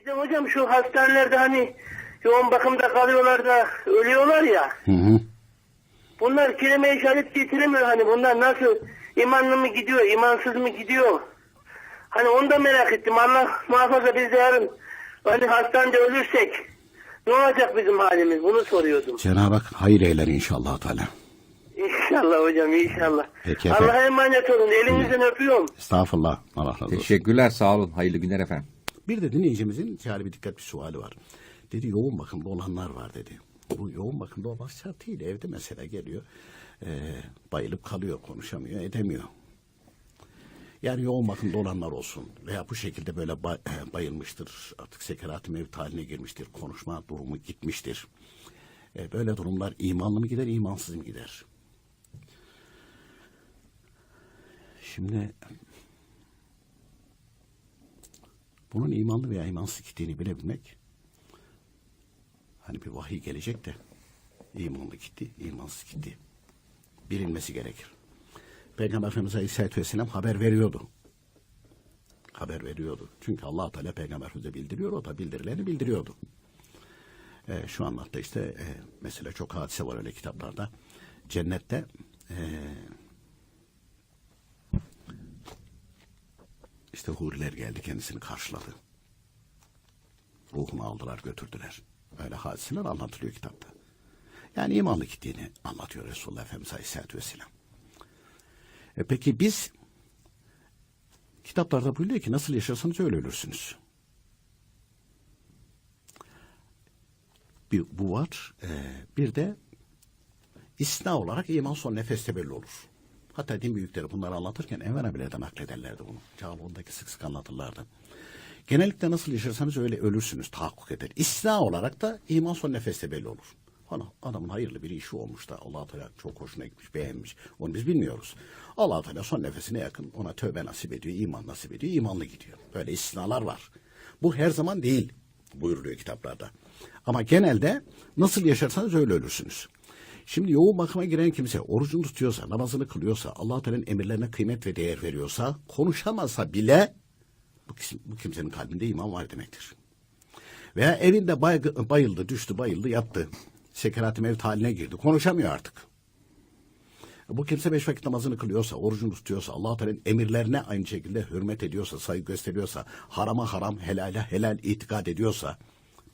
Bir de hocam şu hastanelerde hani yoğun bakımda kalıyorlar da ölüyorlar ya. Hı hı. Bunlar kelime işaret getiremiyor hani bunlar nasıl imanlı mı gidiyor imansız mı gidiyor. Hani onu da merak ettim Allah muhafaza biz de yarın hani hastanede ölürsek ne olacak bizim halimiz bunu soruyordum. Cenab-ı Hak hayır eyler inşallah Teala. İnşallah hocam inşallah. Peki efendim. Allah'a emanet olun elinizden öpüyorum. Estağfurullah. Allah razı olsun. Teşekkürler sağ olun. Hayırlı günler efendim. Bir de dinleyicimizin cari bir dikkat bir suali var. Dedi yoğun bakımda olanlar var dedi. Bu yoğun bakımda olmak şart değil. Evde mesela geliyor. eee, bayılıp kalıyor, konuşamıyor, edemiyor. Yani yoğun bakımda olanlar olsun veya bu şekilde böyle eh, bayılmıştır, artık sekerat-ı mevt haline girmiştir, konuşma durumu gitmiştir. E, böyle durumlar imanlı mı gider, imansız mı gider? Şimdi bunun imanlı veya imansız gittiğini bilebilmek hani bir vahiy gelecek de imanlı gitti, imansız gitti. Bilinmesi gerekir. Peygamber Efendimiz Aleyhisselatü Vesselam haber veriyordu. Haber veriyordu. Çünkü allah Teala Peygamber Efendimiz'e bildiriyor, o da bildirileni bildiriyordu. Ee, şu anlatta işte e, mesela çok hadise var öyle kitaplarda. Cennette e, işte huriler geldi kendisini karşıladı. Ruhunu aldılar götürdüler. Öyle hadiseler anlatılıyor kitapta. Yani imanlı gittiğini anlatıyor Resulullah Efendimiz Aleyhisselatü Vesselam. E peki biz kitaplarda buyuruyor ki nasıl yaşarsanız öyle ölürsünüz. Bir, bu var. E, bir de isna olarak iman son nefeste belli olur. Hatta din büyükleri bunları anlatırken Enver abilerden naklederlerdi bunu. Çağlıoğlu'ndaki sık sık anlatırlardı. Genellikle nasıl yaşarsanız öyle ölürsünüz, tahakkuk eder. İsna olarak da iman son nefeste belli olur. Hani adamın hayırlı bir işi olmuş da allah Teala çok hoşuna gitmiş, beğenmiş. Onu biz bilmiyoruz. allah Teala son nefesine yakın ona tövbe nasip ediyor, iman nasip ediyor, imanlı gidiyor. Böyle istisnalar var. Bu her zaman değil buyuruluyor kitaplarda. Ama genelde nasıl yaşarsanız öyle ölürsünüz. Şimdi yoğun bakıma giren kimse orucunu tutuyorsa, namazını kılıyorsa, allah Teala'nın emirlerine kıymet ve değer veriyorsa, konuşamasa bile bu, bu kimsenin kalbinde iman var demektir. Veya evinde bay- bayıldı, düştü, bayıldı, yattı. Sekerat-ı mevt haline girdi. Konuşamıyor artık. Bu kimse beş vakit namazını kılıyorsa, orucunu tutuyorsa, allah Teala'nın emirlerine aynı şekilde hürmet ediyorsa, saygı gösteriyorsa, harama haram, helale helal itikad ediyorsa,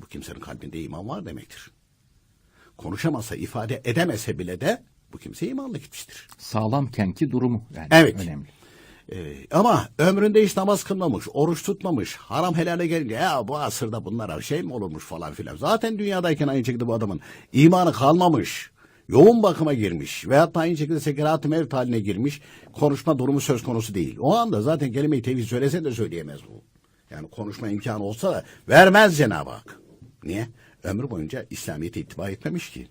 bu kimsenin kalbinde iman var demektir. Konuşamasa, ifade edemese bile de bu kimse imanlı gitmiştir. Sağlamkenki durumu yani Evet. önemli. Ee, ama ömründe hiç namaz kılmamış, oruç tutmamış, haram helale gelince ya bu asırda bunlara şey mi olurmuş falan filan. Zaten dünyadayken aynı şekilde bu adamın imanı kalmamış, yoğun bakıma girmiş veyahut da aynı şekilde sekerat-ı mevt haline girmiş, konuşma durumu söz konusu değil. O anda zaten kelime-i tevhid söylese de söyleyemez bu. Yani konuşma imkanı olsa da vermez Cenab-ı Hak. Niye? Ömrü boyunca İslamiyet'e ittiba etmemiş ki.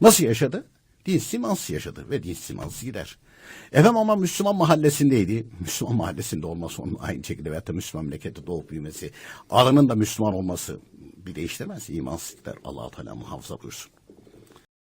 Nasıl yaşadı? Dinsiz imansız yaşadı ve dinsiz imansız gider. Efendim ama Müslüman mahallesindeydi. Müslüman mahallesinde olması onun aynı şekilde veyahut da Müslüman memlekette doğup büyümesi, alının da Müslüman olması bir değiştirmez. İmansız gider. allah Teala muhafaza buyursun.